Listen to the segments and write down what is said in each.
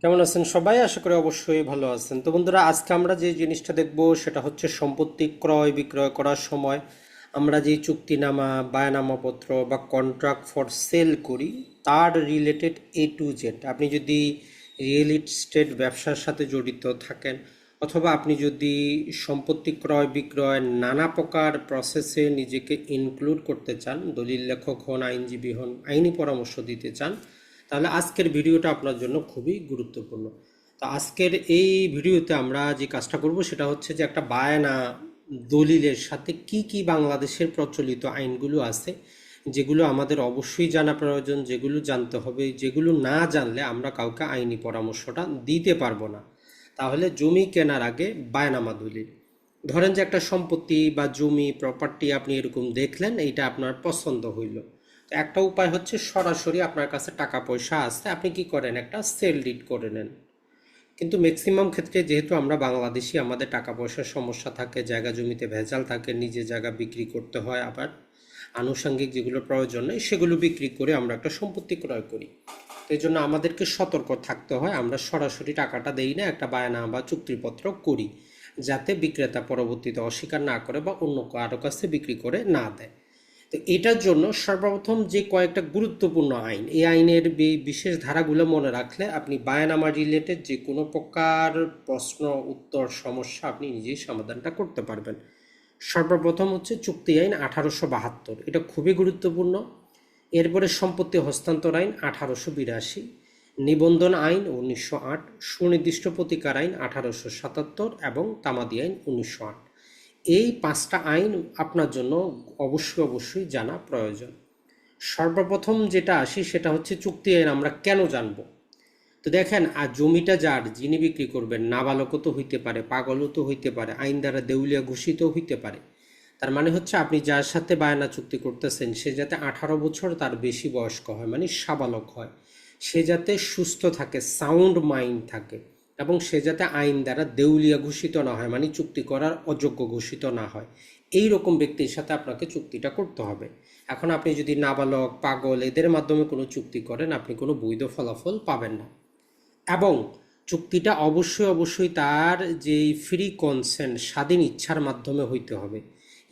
কেমন আছেন সবাই? আশা করি অবশ্যই ভালো আছেন। তো বন্ধুরা, আজকে আমরা যে জিনিসটা দেখব সেটা হচ্ছে সম্পত্তি ক্রয় বিক্রয় করার সময় আমরা যে চুক্তিনামা, বায়নামাপত্র বা কন্ট্রাক্ট ফর সেল করি, তার রিলেটেড এ টু জেড আপনি যদি রিয়েল এস্টেট ব্যবসার সাথে জড়িত থাকেন, অথবা আপনি যদি সম্পত্তি ক্রয় বিক্রয় নানা প্রকার প্রসেসে নিজেকে ইনক্লুড করতে চান, দলিল লেখক হন, আইনজীবী হন, আইনি পরামর্শ দিতে চান তাহলে আজকের ভিডিওটা আপনার জন্য খুবই গুরুত্বপূর্ণ। তো আজকের এই ভিডিওতে আমরা যে কাজটা করব সেটা হচ্ছে যে একটা বায়না দলিলের সাথে কি কি বাংলাদেশের প্রচলিত আইনগুলো আছে, যেগুলো আমাদের অবশ্যই জানা প্রয়োজন, যেগুলো জানতে হবে, যেগুলো না জানলে আমরা কাউকে আইনি পরামর্শটা দিতে পারব না। তাহলে জমি কেনার আগে বায়নামা দলিল। ধরেন যে একটা সম্পত্তি বা জমি প্রপার্টি আপনি এরকম দেখলেন, এইটা আপনার পছন্দ হইল। একটা উপায় হচ্ছে সরাসরি আপনার কাছে টাকা পয়সা আছে আপনি কি করেন? একটা সেল ডিড করে নেন। কিন্তু ম্যাক্সিমাম ক্ষেত্রে যেহেতু আমরা বাংলাদেশি, আমাদের টাকা পয়সার সমস্যা থাকে, জায়গা জমিতে ভেজাল থাকে, নিজে জায়গা বিক্রি করতে হয় আবার। আনুষঙ্গিক যেগুলো প্রয়োজন নেই, সেগুলো বিক্রি করে আমরা একটা সম্পত্তি ক্রয় করি। তো এই জন্য আমাদেরকে সতর্ক থাকতে হয়, আমরা সরাসরি টাকাটা দেই না, একটা বায়না বা চুক্তিপত্র করি। যাতে বিক্রেতা পরবর্তীতে অস্বীকার না করে বা অন্য কারও কাছে বিক্রি করে না দেয়। তো এটার জন্য সর্বপ্রথম যে কয়েকটা গুরুত্বপূর্ণ আইন, এই আইনের বিশেষ ধারাগুলো মনে রাখলে আপনি বায়ানামা রিলেটেড যে কোনো প্রকার প্রশ্ন, উত্তর, সমস্যা আপনি নিজেই সমাধানটা করতে পারবেন। সর্বপ্রথম হচ্ছে চুক্তি আইন আঠারোশো বাহাত্তর, এটা খুবই গুরুত্বপূর্ণ। এরপরে সম্পত্তি হস্তান্তর আইন আঠারোশো বিরাশি, নিবন্ধন আইন উনিশশো আট, সুনির্দিষ্ট প্রতিকার আইন আঠারোশো সাতাত্তর এবং তামাদি আইন উনিশশো আট। এই পাঁচটা আইন আপনার জন্য অবশ্যই অবশ্যই জানা প্রয়োজন। সর্বপ্রথম যেটা আসি সেটা হচ্ছে চুক্তি আইন আমরা কেন জানব? তো দেখেন আর জমিটা যার, যিনি বিক্রি করবেন, নাবালকও তো হইতে পারে, পাগলও তো হইতে পারে, আইন দ্বারা দেউলিয়া ঘোষিত হইতে পারে। তার মানে হচ্ছে আপনি যার সাথে বায়না চুক্তি করতেছেন, সে যাতে আঠারো বছর তার বেশি বয়স্ক হয় মানে সাবালক হয়। সে যাতে সুস্থ থাকে, সাউন্ড মাইন্ড থাকে। এবং সে যাতে আইন দ্বারা দেউলিয়া ঘোষিত না হয় মানে চুক্তি করার অযোগ্য ঘোষিত না হয়। এই রকম ব্যক্তির সাথে আপনাকে চুক্তিটা করতে হবে। এখন আপনি যদি নাবালক, পাগল, এদের মাধ্যমে কোনো চুক্তি করেন, আপনি কোনো বৈধ ফলাফল পাবেন না। এবং চুক্তিটা অবশ্যই অবশ্যই তার যেই ফ্রি কনসেন্ট স্বাধীন ইচ্ছার মাধ্যমে হইতে হবে।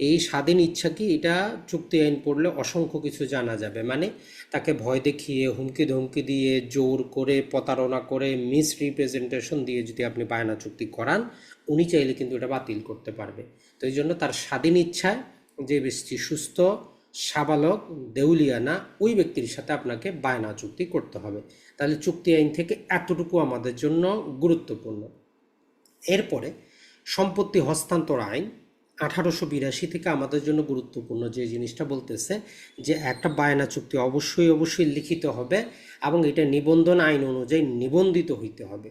এই স্বাধীন ইচ্ছা কি? এটা চুক্তি আইন পড়লে অসংখ্য কিছু জানা যাবে। মানে তাকে ভয় দেখিয়ে হুমকি ধমকি দিয়ে, জোর করে, প্রতারণা করে মিস রিপ্রেজেন্টেশন দিয়ে যদি আপনি বায়না চুক্তি করান, উনি চাইলে কিন্তু এটা বাতিল করতে পারবে। তো এই জন্য তার স্বাধীন ইচ্ছায় যে ব্যক্তি সুস্থ, সাবালক, দেউলিয়ানা, ওই ব্যক্তির সাথে আপনাকে বায়না চুক্তি করতে হবে। তাহলে চুক্তি আইন থেকে এতটুকু আমাদের জন্য গুরুত্বপূর্ণ। এরপরে সম্পত্তি হস্তান্তর আইন আঠারোশো বিরাশি থেকে আমাদের জন্য গুরুত্বপূর্ণ যে জিনিসটা বলতেছে যে একটা বায়না চুক্তি অবশ্যই অবশ্যই লিখিত হবে এবং এটা নিবন্ধন আইন অনুযায়ী নিবন্ধিত হইতে হবে।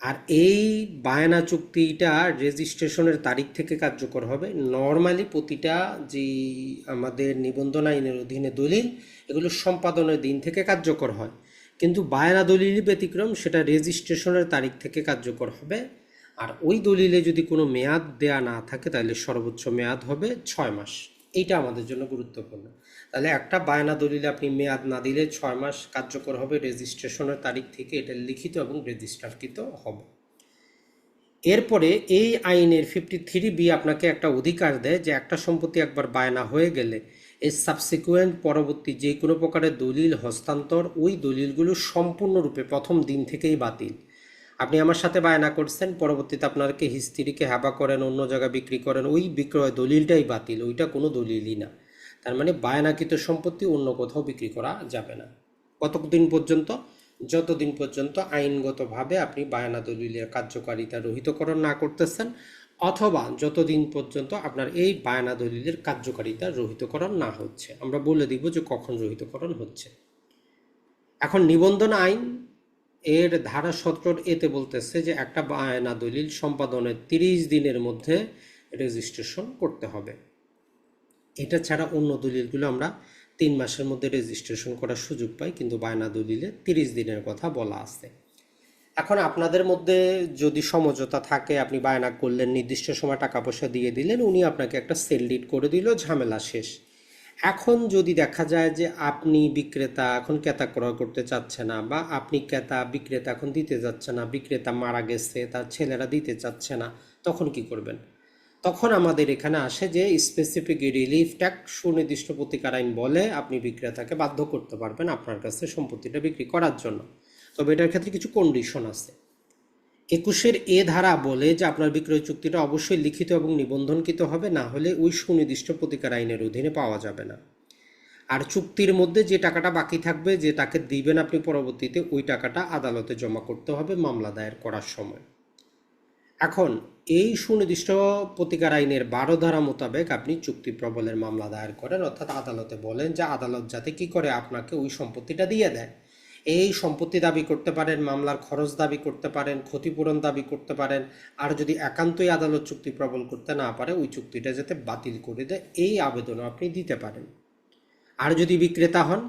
আর এই বায়না চুক্তিটা রেজিস্ট্রেশনের তারিখ থেকে কার্যকর হবে। নর্মালি প্রতিটা যে আমাদের নিবন্ধন আইনের অধীনে দলিল, এগুলো সম্পাদনের দিন থেকে কার্যকর হয়। কিন্তু বায়না দলিলই ব্যতিক্রম, সেটা রেজিস্ট্রেশনের তারিখ থেকে কার্যকর হবে। আর ওই দলিলে যদি কোনো মেয়াদ দেয়া না থাকে, তাহলে সর্বোচ্চ মেয়াদ হবে ছয় মাস। এইটা আমাদের জন্য গুরুত্বপূর্ণ। তাহলে একটা বায়না দলিলে আপনি মেয়াদ না দিলে ছয় মাস কার্যকর হবে, রেজিস্ট্রেশনের তারিখ থেকে এটা লিখিত এবং রেজিস্টারকৃত হবে। এরপরে এই আইনের ফিফটি থ্রি বি আপনাকে একটা অধিকার দেয় যে একটা সম্পত্তি একবার বায়না হয়ে গেলে, এর সাবসিকুয়েন্ট পরবর্তী যে কোনো প্রকারের দলিল হস্তান্তর, ওই দলিলগুলো সম্পূর্ণরূপে প্রথম দিন থেকেই বাতিল। আপনি আমার সাথে বায়না করছেন, পরবর্তীতে আপনাকে হিস্ত্রিকে হ্যাবা করেন, অন্য জায়গায় বিক্রি করেন, ওই বিক্রয় দলিলটাই বাতিল, ওইটা কোনো দলিলই না। তার মানে বায়নাকৃত সম্পত্তি অন্য কোথাও বিক্রি করা যাবে না। কতদিন পর্যন্ত? যতদিন পর্যন্ত আইনগতভাবে আপনি বায়না দলিলের কার্যকারিতা রহিতকরণ না করতেছেন, অথবা যতদিন পর্যন্ত আপনার এই বায়না দলিলের কার্যকারিতা রহিতকরণ না হচ্ছে। আমরা বলে দিব যে কখন রহিতকরণ হচ্ছে। এখন নিবন্ধন আইন এর ধারা সতেরোর এতে বলতেছে যে একটা বায়না দলিল সম্পাদনের তিরিশ দিনের মধ্যে রেজিস্ট্রেশন করতে হবে। এটা ছাড়া অন্য দলিলগুলো আমরা তিন মাসের মধ্যে রেজিস্ট্রেশন করার সুযোগ পাই, কিন্তু বায়না দলিলে তিরিশ দিনের কথা বলা আছে। এখন আপনাদের মধ্যে যদি সমঝোতা থাকে, আপনি বায়না করলেন, নির্দিষ্ট সময় টাকা পয়সা দিয়ে দিলেন, উনি আপনাকে একটা সেল ডিড করে দিল, ঝামেলা শেষ। এখন যদি দেখা যায় যে আপনি বিক্রেতা, এখন ক্রেতা ক্রয় করতে চাচ্ছে না বা আপনি ক্রেতা, বিক্রেতা এখন দিতে যাচ্ছে না, বিক্রেতা মারা গেছে, তার ছেলেরা দিতে চাচ্ছে না, তখন কি করবেন? তখন আমাদের এখানে আসে যে স্পেসিফিক রিলিফ ট্যাক্স সুনির্দিষ্ট প্রতিকার আইন বলে আপনি বিক্রেতাকে বাধ্য করতে পারবেন আপনার কাছে সম্পত্তিটা বিক্রি করার জন্য। তবে এটার ক্ষেত্রে কিছু কন্ডিশন আছে। একুশের এ ধারা বলে যে আপনার বিক্রয় চুক্তিটা অবশ্যই লিখিত এবং নিবন্ধনকৃত হবে, না হলে ওই সুনির্দিষ্ট প্রতিকার আইনের অধীনে পাওয়া যাবে না। আর চুক্তির মধ্যে যে টাকাটা বাকি থাকবে, যে তাকে দিবেন আপনি পরবর্তীতে, ওই টাকাটা আদালতে জমা করতে হবে মামলা দায়ের করার সময়। এখন, এই সুনির্দিষ্ট প্রতিকার আইনের বারো ধারা মোতাবেক আপনি চুক্তি প্রবলের মামলা দায়ের করেন, অর্থাৎ আদালতে বলেন যে আদালত যাতে কি করে আপনাকে ওই সম্পত্তিটা দিয়ে দেয়। এই সম্পত্তি দাবি করতে পারেন, মামলার খরচ দাবি করতে পারেন, ক্ষতিপূরণ দাবি করতে পারেন, আর যদি একান্তই আদালত চুক্তি প্রবল করতে না পারে, ওই চুক্তিটা যাতে বাতিল করে দেয়, এই আবেদনও আপনি দিতে পারেন। আর যদি বিক্রেতা হন,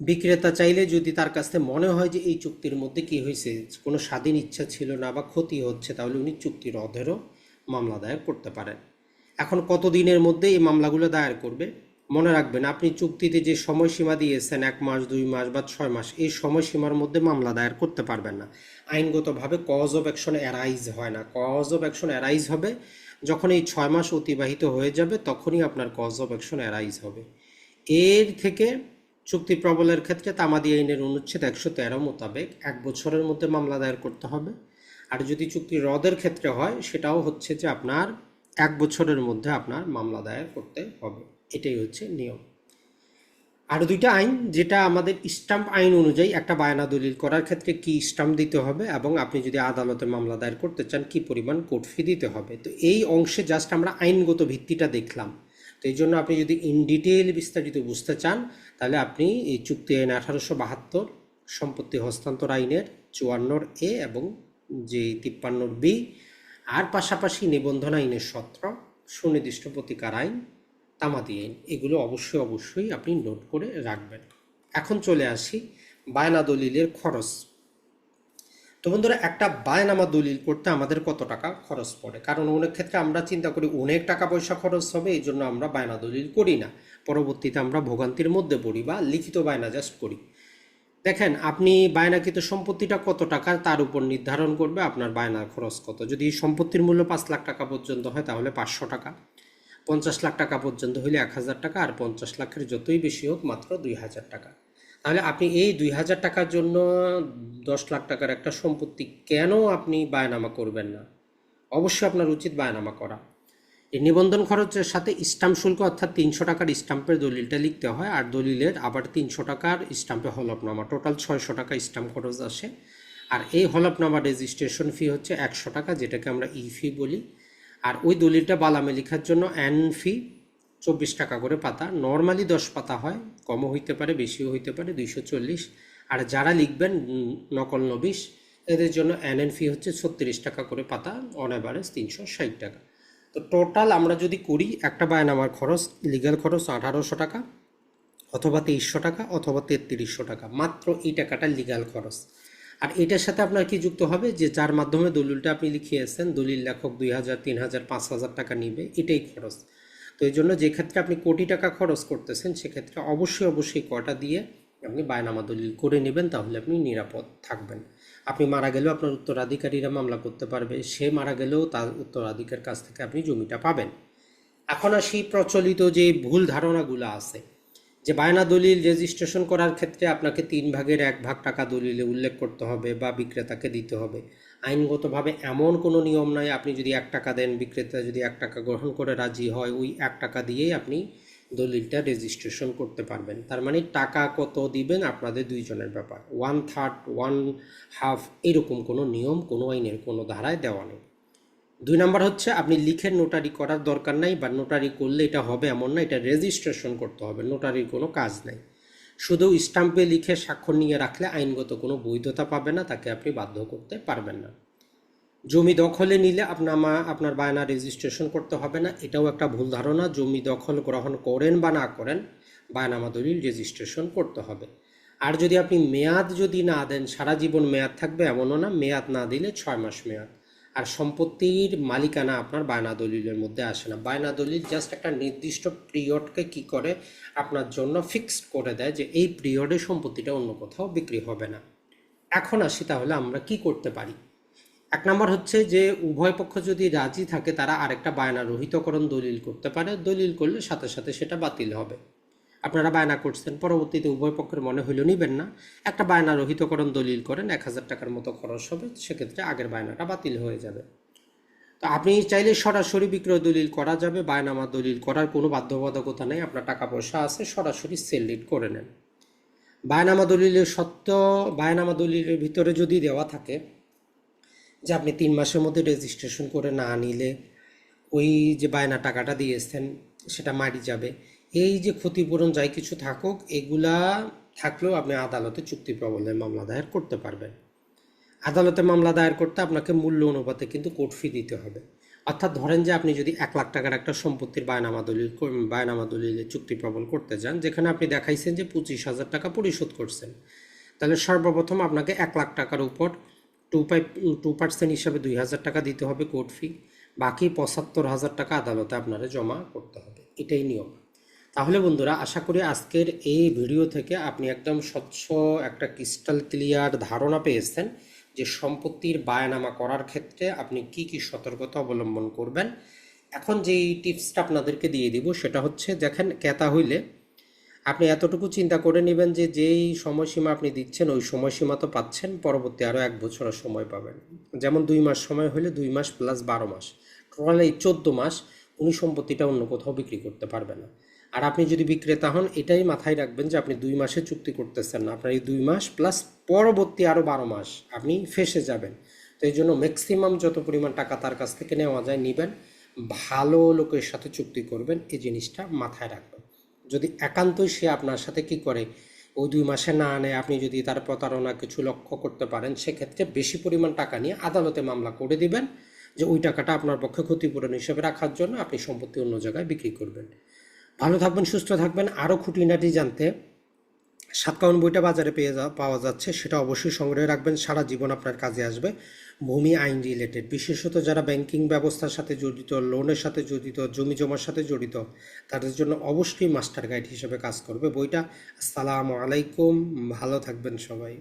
বিক্রেতা চাইলে যদি তার কাছ মনে হয় যে এই চুক্তির মধ্যে কি হয়েছে, কোনো স্বাধীন ইচ্ছা ছিল না বা ক্ষতি হচ্ছে, তাহলে উনি চুক্তির অধেরও মামলা দায়ের করতে পারেন। এখন কত দিনের মধ্যে এই মামলাগুলো দায়ের করবে? মনে রাখবেন, আপনি চুক্তিতে যে সময়সীমা দিয়েছেন, এক মাস, দুই মাস বা ছয় মাস, এই সময়সীমার মধ্যে মামলা দায়ের করতে পারবেন না। আইনগতভাবে কজ অফ অ্যাকশন অ্যারাইজ হয় না। কজ অফ অ্যাকশন অ্যারাইজ হবে, যখন এই ছয় মাস অতিবাহিত হয়ে যাবে, তখনই আপনার কজ অফ অ্যাকশন অ্যারাইজ হবে। এর থেকে চুক্তি প্রবলের ক্ষেত্রে তামাদি আইনের অনুচ্ছেদ একশো তেরো মোতাবেক এক বছরের মধ্যে মামলা দায়ের করতে হবে। আর যদি চুক্তি রদের ক্ষেত্রে হয়, সেটাও হচ্ছে যে আপনার এক বছরের মধ্যে আপনার মামলা দায়ের করতে হবে। এটাই হচ্ছে নিয়ম। আরও দুইটা আইন, যেটা আমাদের স্টাম্প আইন অনুযায়ী একটা বায়না দলিল করার ক্ষেত্রে কি স্টাম্প দিতে হবে এবং আপনি যদি আদালতে মামলা দায়ের করতে চান, কি পরিমাণ কোর্ট ফি দিতে হবে? তো এই অংশে জাস্ট আমরা আইনগত ভিত্তিটা দেখলাম। তো এই জন্য আপনি যদি ইন ডিটেইল বিস্তারিত বুঝতে চান, তাহলে আপনি এই চুক্তি আইন আঠারোশো বাহাত্তর, সম্পত্তি হস্তান্তর আইনের চুয়ান্নর এ এবং যে তিপ্পান্নর বি, আর পাশাপাশি নিবন্ধন আইনের সত্র, সুনির্দিষ্ট প্রতিকার আইন তামাদি আইন এগুলো অবশ্যই অবশ্যই আপনি নোট করে রাখবেন। এখন চলে আসি বায়না দলিলের খরচ। তো বন্ধুরা, একটা বায়নামা দলিল করতে আমাদের কত টাকা খরচ পড়ে? কারণ অনেক ক্ষেত্রে আমরা চিন্তা করি অনেক টাকা পয়সা খরচ হবে, এই জন্য আমরা বায়না দলিল করি না। পরবর্তীতে আমরা ভোগান্তির মধ্যে পড়ি বা লিখিত বায়না জাস্ট করি। দেখেন, আপনি বায়নাকৃত সম্পত্তিটা কত টাকা তার উপর নির্ধারণ করবে, আপনার বায়নার খরচ কত? যদি সম্পত্তির মূল্য পাঁচ লাখ টাকা পর্যন্ত হয়, তাহলে পাঁচশো টাকা। পঞ্চাশ লাখ টাকা পর্যন্ত হইলে এক হাজার টাকা আর পঞ্চাশ লাখের যতই বেশি হোক মাত্র দুই হাজার টাকা। তাহলে আপনি এই দুই হাজার টাকার জন্য দশ লাখ টাকার একটা সম্পত্তি কেন আপনি বায়নামা করবেন না? অবশ্যই আপনার উচিত বায়নামা করা। এই নিবন্ধন খরচের সাথে স্টাম্প শুল্ক অর্থাৎ তিনশো টাকার স্টাম্পের দলিলটা লিখতে হয় আর দলিলের আবার তিনশো টাকার স্টাম্পে হলফনামা, টোটাল ছয়শো টাকা স্টাম্প খরচ আসে। আর এই হলফনামা রেজিস্ট্রেশন ফি হচ্ছে একশো টাকা, যেটাকে আমরা ই ফি বলি। আর ওই দলিলটা বালামে লেখার জন্য অ্যান ফি চব্বিশ টাকা করে পাতা। নর্মালি দশ পাতা হয়, কমও হইতে পারে, বেশিও হইতে পারে, দুইশো চল্লিশ। আর যারা লিখবেন নকল নবিশ, এদের জন্য অ্যান এন ফি হচ্ছে ছত্রিশ টাকা করে পাতা অন অ্যাভারেজ তিনশো ষাট টাকা। তো টোটাল আমরা যদি করি, একটা বায়নামার খরচ লিগ্যাল খরচ আঠারোশো টাকা, অথবা তেইশশো টাকা, অথবা তেত্রিশশো টাকা, মাত্র এই টাকাটা লিগ্যাল খরচ। আর এটার সাথে আপনার কি যুক্ত হবে? যে যার মাধ্যমে দলিলটা আপনি লিখিয়েছেন, দলিল লেখক দুই হাজার, তিন হাজার, পাঁচ হাজার টাকা নিবে, এটাই খরচ। তো এই জন্য যে ক্ষেত্রে আপনি কোটি টাকা খরচ করতেছেন, সেক্ষেত্রে অবশ্যই অবশ্যই কটা দিয়ে আপনি বায়নামা দলিল করে নেবেন, তাহলে আপনি নিরাপদ থাকবেন। আপনি মারা গেলেও আপনার উত্তরাধিকারীরা মামলা করতে পারবে, সে মারা গেলেও তার উত্তরাধিকার কাছ থেকে আপনি জমিটা পাবেন। এখন আসি প্রচলিত যে ভুল ধারণাগুলো আছে যে বায়না দলিল রেজিস্ট্রেশন করার ক্ষেত্রে আপনাকে তিন ভাগের এক ভাগ টাকা দলিলে উল্লেখ করতে হবে বা বিক্রেতাকে দিতে হবে। আইনগতভাবে এমন কোনো নিয়ম নাই, আপনি যদি এক টাকা দেন, বিক্রেতা যদি এক টাকা গ্রহণ করে রাজি হয়, ওই এক টাকা দিয়েই আপনি দলিলটা রেজিস্ট্রেশন করতে পারবেন। তার মানে টাকা কত দিবেন আপনাদের দুইজনের ব্যাপার। ওয়ান থার্ড ওয়ান হাফ এরকম কোনো নিয়ম কোনো আইনের কোনো ধারায় দেওয়া নেই। দুই নাম্বার হচ্ছে, আপনি লিখে নোটারি করার দরকার নাই বা নোটারি করলে এটা হবে এমন না, এটা রেজিস্ট্রেশন করতে হবে নোটারির কোনো কাজ নাই। শুধু স্টাম্পে লিখে স্বাক্ষর নিয়ে রাখলে আইনগত কোনো বৈধতা পাবে না, তাকে আপনি বাধ্য করতে পারবেন না। জমি দখলে নিলে আপনার মা, আপনার বায়না রেজিস্ট্রেশন করতে হবে না, এটাও একটা ভুল ধারণা, জমি দখল গ্রহণ করেন বা না করেন বায়নামা দলিল রেজিস্ট্রেশন করতে হবে। আর যদি আপনি মেয়াদ যদি না দেন, সারা জীবন মেয়াদ থাকবে এমনও না, মেয়াদ না দিলে ছয় মাস মেয়াদ। আর সম্পত্তির মালিকানা আপনার বায়না দলিলের মধ্যে আসে না। বায়না দলিল জাস্ট একটা নির্দিষ্ট পিরিয়ডকে কি করে? আপনার জন্য ফিক্সড করে দেয় যে এই পিরিয়ডে সম্পত্তিটা অন্য কোথাও বিক্রি হবে না। এখন আসি তাহলে আমরা কি করতে পারি? এক নম্বর হচ্ছে যে উভয় পক্ষ যদি রাজি থাকে তারা আরেকটা বায়না রহিতকরণ দলিল করতে পারে। দলিল করলে সাথে সাথে সেটা বাতিল হবে। আপনারা বায়না করছেন, পরবর্তীতে উভয় পক্ষের মনে হইল নিবেন না। একটা বায়না রহিতকরণ দলিল করেন, এক হাজার টাকার মতো খরচ হবে, সেক্ষেত্রে আগের বায়নাটা বাতিল হয়ে যাবে। তো আপনি চাইলে সরাসরি বিক্রয় দলিল করা যাবে, বায়নামা দলিল করার কোনো বাধ্যবাধকতা নেই, আপনার টাকা পয়সা আছে, সরাসরি সেল লিড করে নেন। বায়নামা দলিলের সত্য, বায়নামা দলিলের ভিতরে যদি দেওয়া থাকে যে আপনি তিন মাসের মধ্যে রেজিস্ট্রেশন করে না নিলে ওই যে বায়না টাকাটা দিয়েছেন সেটা মারি যাবে। এই যে ক্ষতিপূরণ যাই কিছু থাকুক, এগুলা থাকলেও আপনি আদালতে চুক্তি প্রবলের মামলা দায়ের করতে পারবেন। আদালতে মামলা দায়ের করতে আপনাকে মূল্য অনুপাতে কিন্তু কোর্ট ফি দিতে হবে। অর্থাৎ ধরেন যে আপনি যদি এক লাখ টাকার একটা সম্পত্তির বায়নামা দলিল বায়নামা দলিলে চুক্তি প্রবল করতে যান, যেখানে আপনি দেখাইছেন যে পঁচিশ হাজার টাকা পরিশোধ করছেন। তাহলে সর্বপ্রথম আপনাকে এক লাখ টাকার উপর টু পাই টু পার্সেন্ট হিসাবে দুই হাজার টাকা দিতে হবে কোর্ট ফি বাকি পঁচাত্তর হাজার টাকা আদালতে আপনারা জমা করতে হবে। এটাই নিয়ম। তাহলে বন্ধুরা, আশা করি আজকের এই ভিডিও থেকে আপনি একদম স্বচ্ছ একটা ক্রিস্টাল ক্লিয়ার ধারণা পেয়েছেন যে সম্পত্তির বায়নামা করার ক্ষেত্রে আপনি কি কি সতর্কতা অবলম্বন করবেন। এখন যেই টিপসটা আপনাদেরকে দিয়ে দিব সেটা হচ্ছে, দেখেন ক্রেতা হইলে আপনি এতটুকু চিন্তা করে নেবেন যে যেই সময়সীমা আপনি দিচ্ছেন ওই সময়সীমা তো পাচ্ছেন, পরবর্তী আরও এক বছরের সময় পাবেন। যেমন দুই মাস সময় হলে দুই মাস প্লাস বারো মাস। টোটাল এই চোদ্দ মাস, উনি সম্পত্তিটা অন্য কোথাও বিক্রি করতে পারবে না। আর আপনি যদি বিক্রেতা হন, এটাই মাথায় রাখবেন যে আপনি দুই মাসে চুক্তি করতেছেন না। আপনার এই দুই মাস প্লাস পরবর্তী আরও বারো মাস আপনি ফেসে যাবেন। তো এই জন্য ম্যাক্সিমাম যত পরিমাণ টাকা তার কাছ থেকে নেওয়া যায়, নেবেন। ভালো লোকের সাথে চুক্তি করবেন, এই জিনিসটা মাথায় রাখবেন। যদি একান্তই সে আপনার সাথে কি করে ওই দুই মাসে না আনে, আপনি যদি তার প্রতারণা কিছু লক্ষ্য করতে পারেন, সেক্ষেত্রে বেশি পরিমাণ টাকা নিয়ে আদালতে মামলা করে দিবেন যে ওই টাকাটা আপনার পক্ষে ক্ষতিপূরণ হিসেবে রাখার জন্য আপনি সম্পত্তি অন্য জায়গায় বিক্রি করবেন। ভালো থাকবেন, সুস্থ থাকবেন, আরও খুঁটিনাটি জানতে সাতকাউন বইটা বাজারে পেয়ে পাওয়া যাচ্ছে, সেটা অবশ্যই সংগ্রহে রাখবেন, সারা জীবন আপনার কাজে আসবে। ভূমি আইন রিলেটেড বিশেষত যারা ব্যাংকিং ব্যবস্থার সাথে জড়িত লোনের সাথে জড়িত জমি জমার সাথে জড়িত, তাদের জন্য অবশ্যই মাস্টার গাইড হিসেবে কাজ করবে বইটা। আসসালামু আলাইকুম, ভালো থাকবেন সবাই।